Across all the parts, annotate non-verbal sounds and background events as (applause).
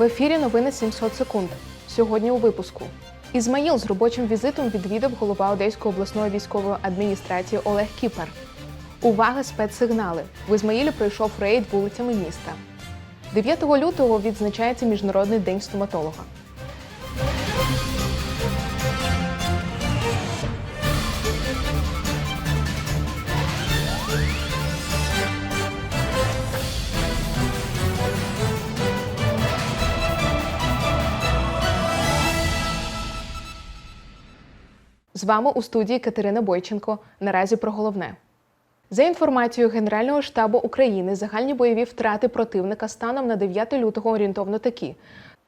В ефірі новини 700 секунд. Сьогодні у випуску. Ізмаїл з робочим візитом відвідав голова Одеської обласної військової адміністрації Олег Кіпер. Увага, спецсигнали! В Ізмаїлі пройшов рейд вулицями міста. 9 лютого відзначається Міжнародний день стоматолога. З вами у студії Катерина Бойченко. Наразі про головне. За інформацією Генерального штабу України, загальні бойові втрати противника станом на 9 лютого орієнтовно такі: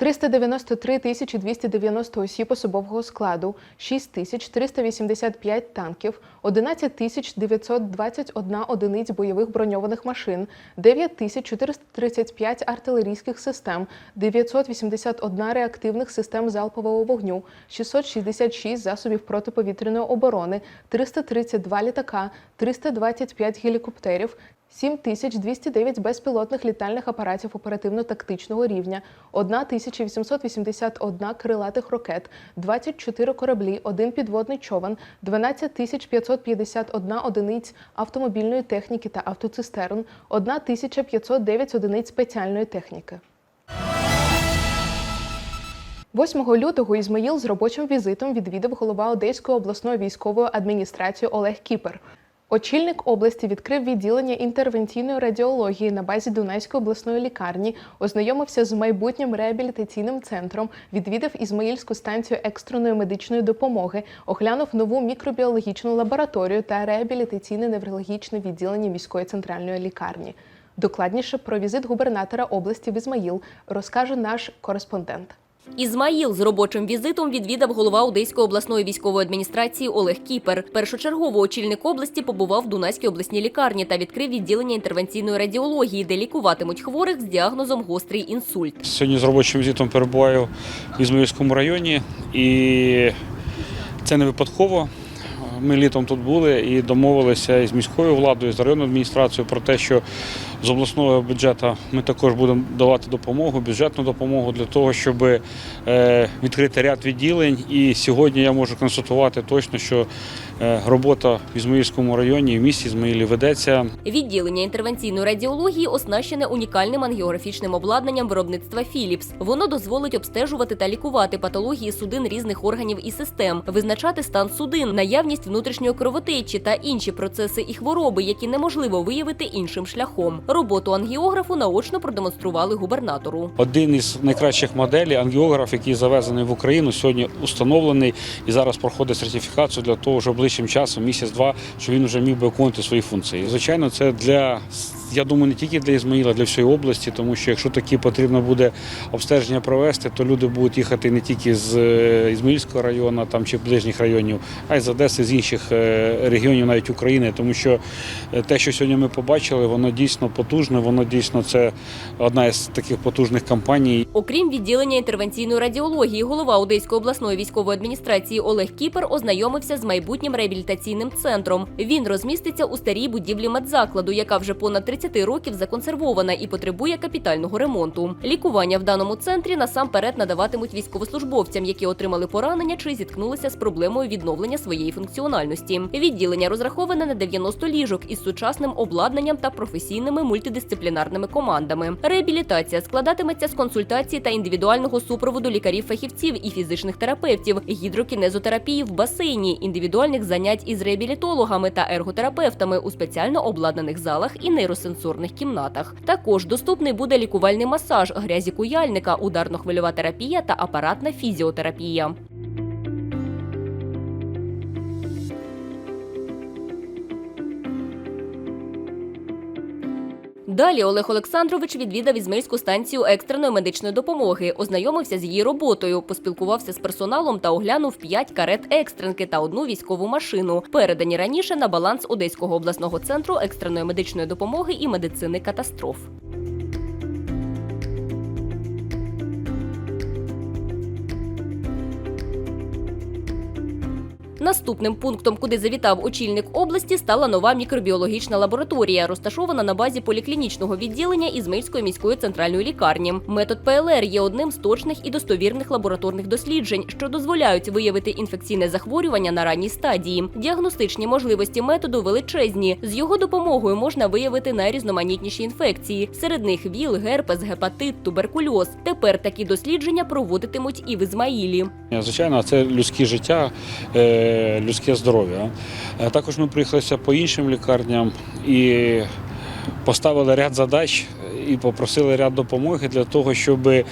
393 тисячі 290 осіб особового складу, 6 тисяч 385 танків, 11 тисяч 921 одиниць бойових броньованих машин, 9 тисяч 435 артилерійських систем, 981 реактивних систем залпового вогню, 666 засобів протиповітряної оборони, 332 літака, 325 гелікоптерів, 7209 безпілотних літальних апаратів оперативно-тактичного рівня, 1881 крилатих ракет, 24 кораблі, 1 підводний човен, 12551 одиниць автомобільної техніки та автоцистерн, 1509 одиниць спеціальної техніки. 8 лютого Ізмаїл з робочим візитом відвідав голова Одеської обласної військової адміністрації Олег Кіпер. Очільник області відкрив відділення інтервенційної радіології на базі Дунайської обласної лікарні, ознайомився з майбутнім реабілітаційним центром, відвідав Ізмаїльську станцію екстреної медичної допомоги, оглянув нову мікробіологічну лабораторію та реабілітаційне неврологічне відділення міської центральної лікарні. Докладніше про візит губернатора області в Ізмаїл розкаже наш кореспондент. Ізмаїл з робочим візитом відвідав голова Одеської обласної військової адміністрації Олег Кіпер. Першочергово очільник області побував в Дунайській обласній лікарні та відкрив відділення інтервенційної радіології, де лікуватимуть хворих з діагнозом гострий інсульт. Сьогодні з робочим візитом перебуваю в Ізмаїльському районі, і це не випадково. Ми літом тут були і домовилися із міською владою, з районною адміністрацією про те, що з обласного бюджету ми також будемо давати допомогу, бюджетну допомогу для того, щоб е, відкрити ряд відділень. І сьогодні я можу констатувати точно, що робота в Ізмаїльському районі в місті Ізмаїлі ведеться. Відділення інтервенційної радіології оснащене унікальним ангіографічним обладнанням виробництва Philips. Воно дозволить обстежувати та лікувати патології судин різних органів і систем, визначати стан судин, наявність внутрішньої кровотечі та інші процеси і хвороби, які неможливо виявити іншим шляхом. Роботу ангіографу наочно продемонстрували губернатору. Один із найкращих моделей ангіограф, який завезений в Україну, сьогодні установлений і зараз проходить сертифікацію для того, щоб ближчим часом, місяць-два, що він вже міг би виконувати свої функції. Звичайно, це для я думаю, не тільки для Ізмаїла, для всієї області, тому що якщо такі потрібно буде обстеження провести, то люди будуть їхати не тільки з е, Ізмаїльського району там чи ближніх районів, а й з Одеси, з інших е, регіонів, навіть України, тому що е, те, що сьогодні ми побачили, воно дійсно потужне, воно дійсно це одна із таких потужних компаній. Окрім відділення інтервенційної радіології, голова Одеської обласної військової адміністрації Олег Кіпер ознайомився з майбутнім реабілітаційним центром. Він розміститься у старій будівлі медзакладу, яка вже понад 30 років законсервована і потребує капітального ремонту. Лікування в даному центрі насамперед надаватимуть військовослужбовцям, які отримали поранення чи зіткнулися з проблемою відновлення своєї функціональності. Відділення розраховане на 90 ліжок із сучасним обладнанням та професійними мультидисциплінарними командами. Реабілітація складатиметься з консультацій та індивідуального супроводу лікарів-фахівців і фізичних терапевтів, гідрокінезотерапії в басейні, індивідуальних занять із реабілітологами та ерготерапевтами у спеціально обладнаних залах і нейросенсорних кімнатах. Також доступний буде лікувальний масаж, грязі куяльника, ударно-хвильова терапія та апаратна фізіотерапія. Далі Олег Олександрович відвідав Ізмельську станцію екстреної медичної допомоги, ознайомився з її роботою, поспілкувався з персоналом та оглянув п'ять карет екстренки та одну військову машину, передані раніше на баланс Одеського обласного центру екстреної медичної допомоги і медицини катастроф. Наступним пунктом, куди завітав очільник області, стала нова мікробіологічна лабораторія, розташована на базі поліклінічного відділення Ізмаїльської міської центральної лікарні. Метод ПЛР є одним з точних і достовірних лабораторних досліджень, що дозволяють виявити інфекційне захворювання на ранній стадії. Діагностичні можливості методу величезні. З його допомогою можна виявити найрізноманітніші інфекції. Серед них ВІЛ, герпес, гепатит, туберкульоз. Тепер такі дослідження проводитимуть і в Ізмаїлі. Звичайно, це людське життя, е, людське здоров'я. Е, Також ми приїхалися по іншим лікарням і поставили ряд задач і попросили ряд допомоги для того, щоб е,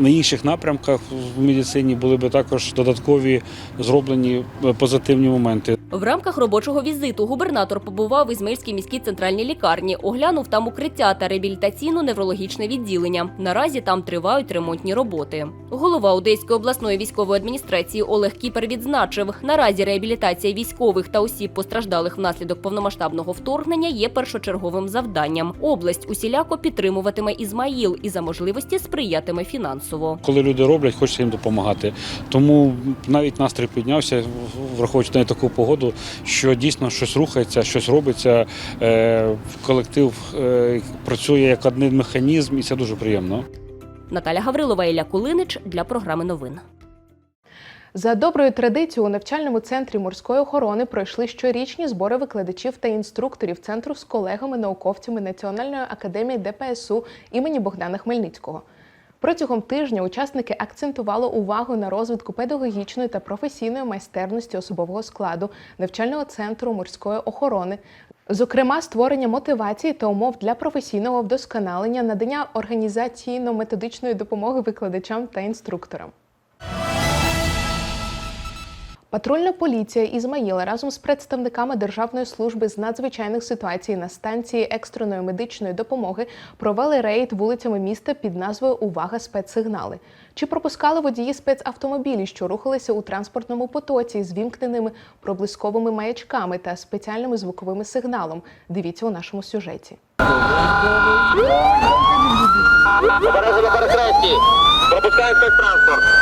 на інших напрямках в медицині були би також додаткові зроблені е, позитивні моменти. В рамках робочого візиту губернатор побував в Ізмаїльській міській центральній лікарні, оглянув там укриття та реабілітаційно-неврологічне відділення. Наразі там тривають ремонтні роботи. Голова Одеської обласної військової адміністрації Олег Кіпер відзначив, наразі реабілітація військових та осіб, постраждалих внаслідок повномасштабного вторгнення, є першочерговим завданням. Область усіляко підтримуватиме Ізмаїл і за можливості сприятиме фінансово. Коли люди роблять, хочеться їм допомагати. Тому навіть настрій піднявся, враховуючи на таку погоду, що дійсно щось рухається, щось робиться. Е, Колектив е, працює як один механізм, і це дуже приємно. Наталя Гаврилова, Ілля Кулинич для програми новин. За доброю традицією у навчальному центрі морської охорони пройшли щорічні збори викладачів та інструкторів центру з колегами-науковцями Національної академії ДПСУ імені Богдана Хмельницького. Протягом тижня учасники акцентували увагу на розвитку педагогічної та професійної майстерності особового складу навчального центру морської охорони, зокрема створення мотивації та умов для професійного вдосконалення, надання організаційно-методичної допомоги викладачам та інструкторам. Патрульна поліція Ізмаїла разом з представниками Державної служби з надзвичайних ситуацій на станції екстреної медичної допомоги провели рейд вулицями міста під назвою Увага спецсигнали. Чи пропускали водії спецавтомобілі, що рухалися у транспортному потоці з вімкненими проблисковими маячками та спеціальним звуковим сигналом? Дивіться у нашому сюжеті. Пропускаємо спецтранспорт.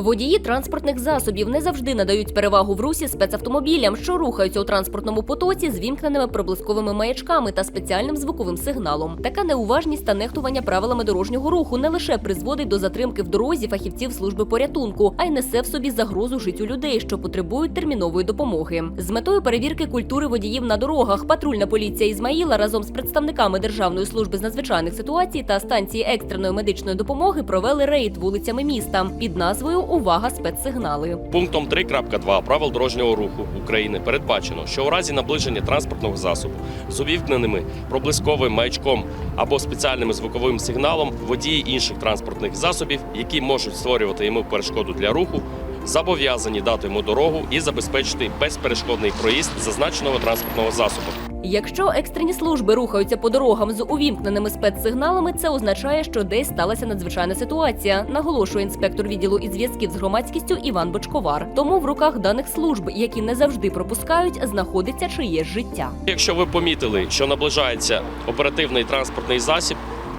Водії транспортних засобів не завжди надають перевагу в русі спецавтомобілям, що рухаються у транспортному потоці з вімкненими проблисковими маячками та спеціальним звуковим сигналом. Така неуважність та нехтування правилами дорожнього руху не лише призводить до затримки в дорозі фахівців служби порятунку, а й несе в собі загрозу життю людей, що потребують термінової допомоги. З метою перевірки культури водіїв на дорогах патрульна поліція Ізмаїла разом з представниками Державної служби з надзвичайних ситуацій та станції екстреної медичної допомоги провели рейд вулицями міста під назвою Увага спецсигнали. Пунктом 3.2 правил дорожнього руху України передбачено, що у разі наближення транспортного засобу з увімкненими проблисковим маячком або спеціальним звуковим сигналом водії інших транспортних засобів, які можуть створювати йому перешкоду для руху, зобов'язані дати йому дорогу і забезпечити безперешкодний проїзд зазначеного транспортного засобу. Якщо екстрені служби рухаються по дорогам з увімкненими спецсигналами, це означає, що десь сталася надзвичайна ситуація, наголошує інспектор відділу із зв'язків з громадськістю Іван Бочковар. Тому в руках даних служб, які не завжди пропускають, знаходиться чиєсь життя. Якщо ви помітили, що наближається оперативний транспортний засіб,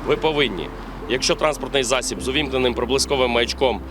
ви повинні, якщо транспортний засіб з увімкненим проблисковим маячком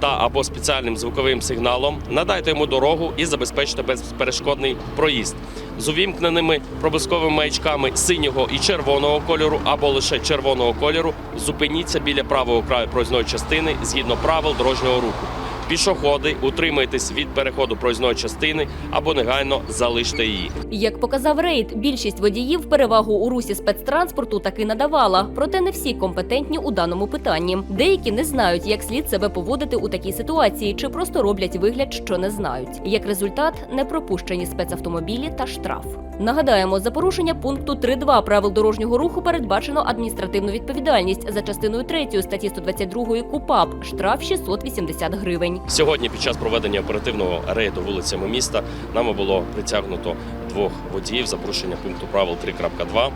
та або спеціальним звуковим сигналом, надайте йому дорогу і забезпечте безперешкодний проїзд. З увімкненими пробисковими маячками синього і червоного кольору або лише червоного кольору зупиніться біля правого краю проїзної частини згідно правил дорожнього руху. Пішоходи, утримайтесь від переходу проїзної частини або негайно залиште її. Як показав рейд, більшість водіїв перевагу у русі спецтранспорту таки надавала, проте не всі компетентні у даному питанні. Деякі не знають, як слід себе поводити у такій ситуації, чи просто роблять вигляд, що не знають. Як результат, не пропущені спецавтомобілі та штраф. Нагадаємо, за порушення пункту 3.2 правил дорожнього руху передбачено адміністративну відповідальність за частиною 3 статті 122 КУПАП штраф 680 гривень. Сьогодні, під час проведення оперативного рейду вулицями міста, нами було притягнуто двох водіїв за порушення пункту правил 3.2,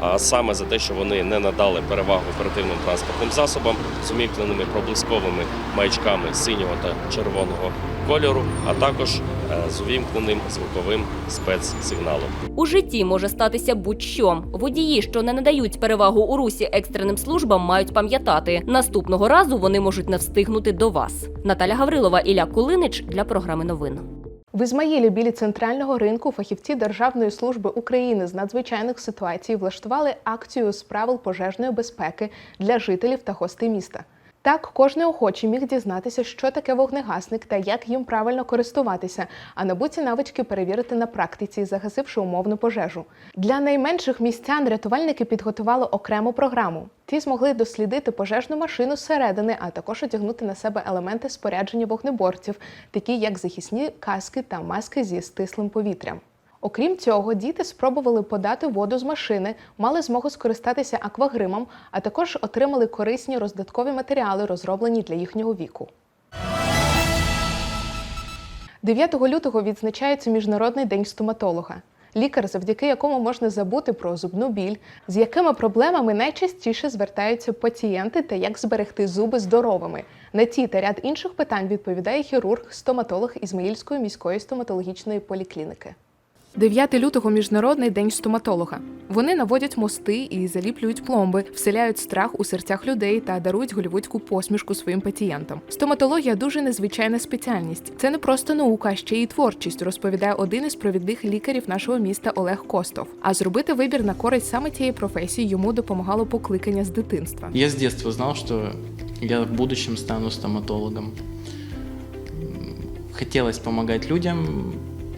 а саме за те, що вони не надали перевагу оперативним транспортним засобам з умікненими проблисковими маячками синього та червоного кольору, а також з увімкненим звуковим спецсигналом. У житті може статися будь-що. Водії, що не надають перевагу у русі екстреним службам, мають пам'ятати. Наступного разу вони можуть не встигнути до вас. Наталя Гаврилова, Ілля Кулинич для програми новин. В Ізмаїлі біля центрального ринку фахівці Державної служби України з надзвичайних ситуацій влаштували акцію з правил пожежної безпеки для жителів та гостей міста. Так, кожний охочий міг дізнатися, що таке вогнегасник та як їм правильно користуватися, а набуті навички перевірити на практиці, загасивши умовну пожежу. Для найменших містян рятувальники підготували окрему програму. Ті змогли дослідити пожежну машину зсередини, а також одягнути на себе елементи спорядження вогнеборців, такі як захисні каски та маски зі стислим повітрям. Окрім цього, діти спробували подати воду з машини, мали змогу скористатися аквагримом, а також отримали корисні роздаткові матеріали, розроблені для їхнього віку. 9 лютого відзначається Міжнародний день стоматолога. Лікар, завдяки якому можна забути про зубну біль, з якими проблемами найчастіше звертаються пацієнти та як зберегти зуби здоровими. На ці та ряд інших питань відповідає хірург-стоматолог Ізмаїльської міської стоматологічної поліклініки. 9 лютого міжнародний день стоматолога. Вони наводять мости і заліплюють пломби, вселяють страх у серцях людей та дарують голівудську посмішку своїм пацієнтам. Стоматологія дуже незвичайна спеціальність. Це не просто наука, а ще й творчість, розповідає один із провідних лікарів нашого міста Олег Костов. А зробити вибір на користь саме цієї професії йому допомагало покликання з дитинства. Я с детства знал, что я в будущем стану стоматологом. М, Хотелось помогать людям,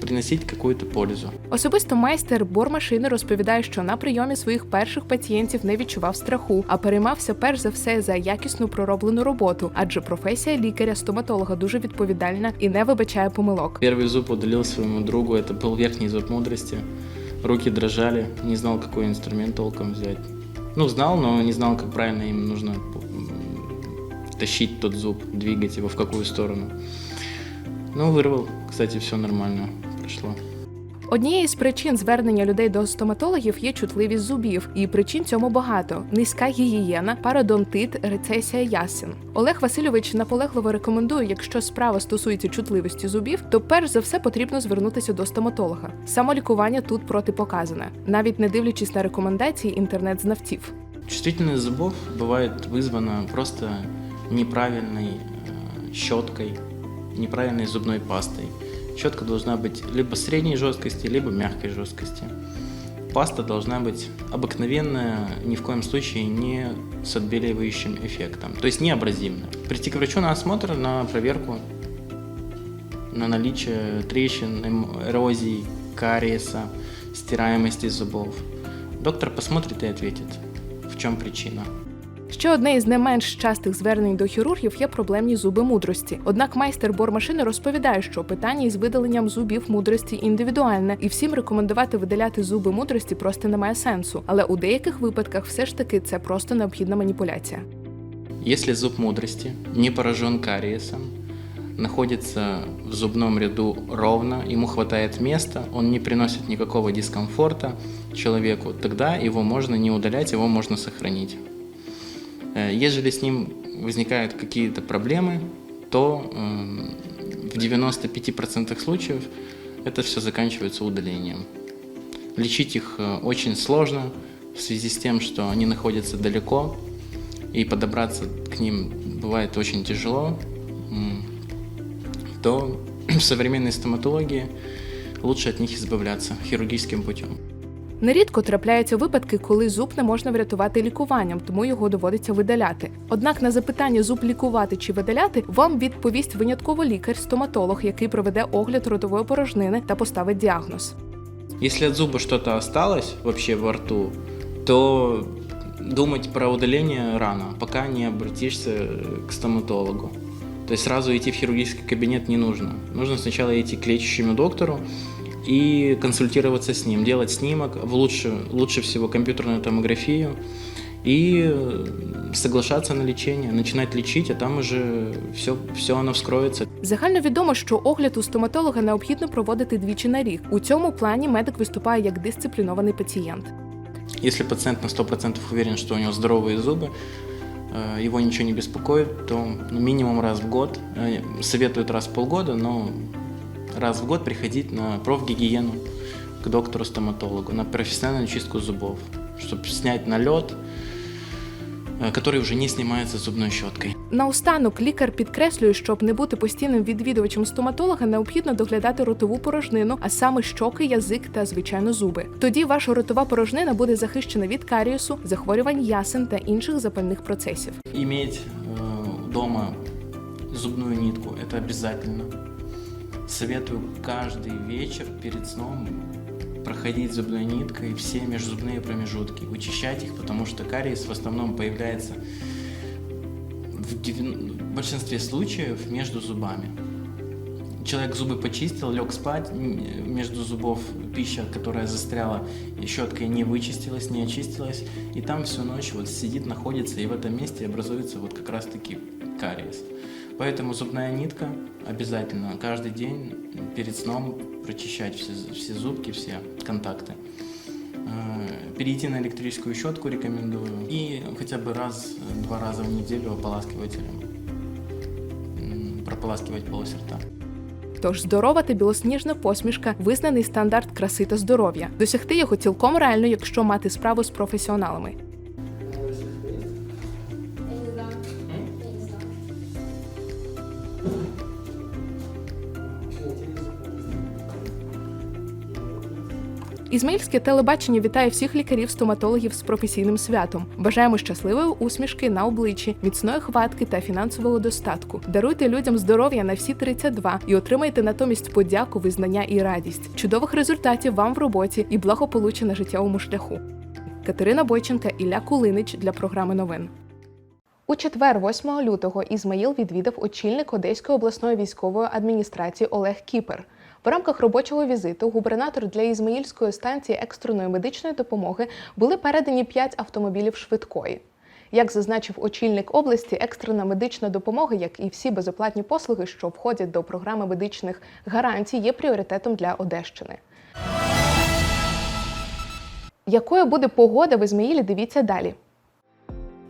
приносить какую-то пользу. Особисто майстер бормашини розповідає, що на прийомі своїх перших пацієнтів не відчував страху, а переймався перш за все за якісну пророблену роботу, адже професія лікаря-стоматолога дуже відповідальна і не вибачає помилок. Первый зуб удалил своему другу, это был верхний зуб мудрости. Руки дрожали, не знал, какой инструмент толком взять. Ну, знал, но не знал, как правильно им нужно м, тащить тот зуб, двигать его в какую сторону. Ну, вырвал. Кстати, все нормально прошло. Однією з причин звернення людей до стоматологів є чутливість зубів, і причин цьому багато: низька гігієна, пародонтит, рецесія ясен. Олег Васильович наполегливо рекомендує, якщо справа стосується чутливості зубів, то перш за все потрібно звернутися до стоматолога. Самолікування тут протипоказане, навіть не дивлячись на рекомендації інтернет-знавців. Чувствительность зубов бывает вызвана просто неправильной э, щеткой, неправильной зубной пастой. Щетка должна быть либо средней жесткости, либо мягкой жесткости. Паста должна быть обыкновенная, ни в коем случае не с отбеливающим эффектом, то есть не абразивная. Прийти к врачу на осмотр, на проверку, на наличие трещин, эм- эрозий, кариеса, стираемости зубов. Доктор посмотрит и ответит, в чем причина. Ще одне із не менш частих звернень до хірургів є проблемні зуби мудрості. Однак майстер бормашини розповідає, що питання із видаленням зубів мудрості індивідуальне, і всім рекомендувати видаляти зуби мудрості просто немає сенсу. Але у деяких випадках все ж таки це просто необхідна маніпуляція. Если зуб мудрости не поражен кариесом, находится в зубном ряду ровно, ему хватает места, он не приносит никакого дискомфорта человеку, тогда его можно не удалять, его можно сохранить. Э, Ежели с ним возникают какие-то проблемы, то эм, в 95% случаев это все заканчивается удалением. Лечить их э, очень сложно в связи с тем, что они находятся далеко, и подобраться к ним бывает очень тяжело, то (clears throat) в современной стоматологии лучше от них избавляться хирургическим путем. Нерідко трапляються випадки, коли зуб не можна врятувати лікуванням, тому його доводиться видаляти. Однак на запитання зуб лікувати чи видаляти вам відповість винятково лікар-стоматолог, який проведе огляд ротової порожнини та поставить діагноз. Если от зуба что-то осталось вообще во рту, то думать про удаление рано, пока не обратишься к стоматологу. То есть сразу идти в хирургический кабинет не нужно. Нужно сначала идти к лечащему доктору и консультироваться с ним, делать снимок, в лучше, лучше всего компьютерную томографию и э, соглашаться на лечение, начинать лечить, а там уже все, все оно вскроется. Загально відомо, що огляд у стоматолога необхідно проводити двічі на рік. У цьому плані медик виступає як дисциплінований пацієнт. Если пациент на 100% уверен, что у него здоровые зубы, э, его ничего не беспокоит, то ну, минимум раз в год, э, советуют раз в полгода, но раз в год приходить на профгигиену к доктору-стоматологу, на профессиональную чистку зубов, чтобы снять налет, э, который уже не снимается зубной щеткой. Наостанок лікар підкреслює, щоб не бути постійним відвідувачем стоматолога, необхідно доглядати ротову порожнину, а саме щоки, язик та звичайно зуби. Тоді ваша ротова порожнина буде захищена від каріусу, захворювань ясен та інших запальних процесів. Иметь э, дома зубную нитку – это обязательно. Советую каждый вечер перед сном проходить зубной ниткой все межзубные промежутки, вычищать их, потому что кариес в основном появляется в, девян- в большинстве случаев между зубами. Человек зубы почистил, лег спать, между зубов пища, которая застряла, щеткой не вычистилась, не очистилась, и там всю ночь вот сидит, находится, и в этом месте образуется вот как раз-таки кариес. Поэтому зубная нитка обязательно каждый день перед сном прочищать все, все зубки, все контакты. Э, Перейти на электрическую щетку рекомендую. И хотя бы раз, два раза в неделю ополаскивателем м, прополаскивать полость рта. Тож здорова та білосніжна посмішка визнаний стандарт краси та здоров'я. Досягти його цілком реально, якщо мати справу з професіоналами. Ізмаїльське телебачення вітає всіх лікарів-стоматологів з професійним святом. Бажаємо щасливої усмішки на обличчі, міцної хватки та фінансового достатку. Даруйте людям здоров'я на всі 32 і отримайте натомість подяку, визнання і радість, чудових результатів вам в роботі і благополуччя на життєвому шляху. Катерина Бойченка, Ілля Кулинич для програми новин. У четвер, 8 лютого, Ізмаїл відвідав очільник Одеської обласної військової адміністрації Олег Кіпер. В рамках робочого візиту губернатор для Ізмаїльської станції екстреної медичної допомоги були передані 5 автомобілів швидкої. Як зазначив очільник області, екстрена медична допомога, як і всі безоплатні послуги, що входять до програми медичних гарантій, є пріоритетом для Одещини. Якою буде погода в Ізмаїлі? Дивіться далі.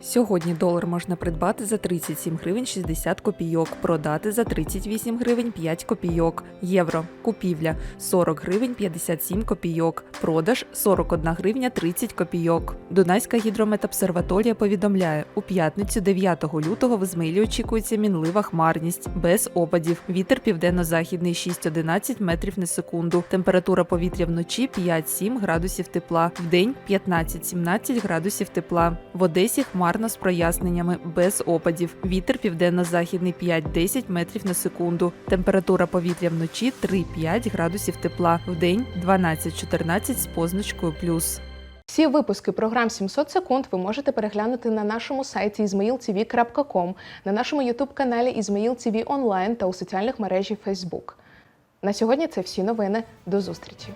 Сьогодні долар можна придбати за 37 гривень 60 копійок, продати за 38 гривень 5 копійок. Євро. Купівля 40 гривень 57 копійок. Продаж 41 гривня 30 копійок. Дунайська гідрометобсерваторія повідомляє, у п'ятницю 9 лютого в Ізмаїлі очікується мінлива хмарність, без опадів. Вітер південно-західний 6-11 метрів на секунду. Температура повітря вночі 5-7 градусів тепла, вдень 15-17 градусів тепла. В Одесі хмарно з проясненнями, без опадів. Вітер південно-західний 5-10 метрів на секунду. Температура повітря вночі 3-5 градусів тепла, вдень 12-14 з позначкою плюс. Всі випуски програм 700 секунд ви можете переглянути на нашому сайті izmailtv.com, на нашому ютуб-каналі Ізмаїл TV онлайн та у соціальних мережі Facebook. На сьогодні це всі новини. До зустрічі!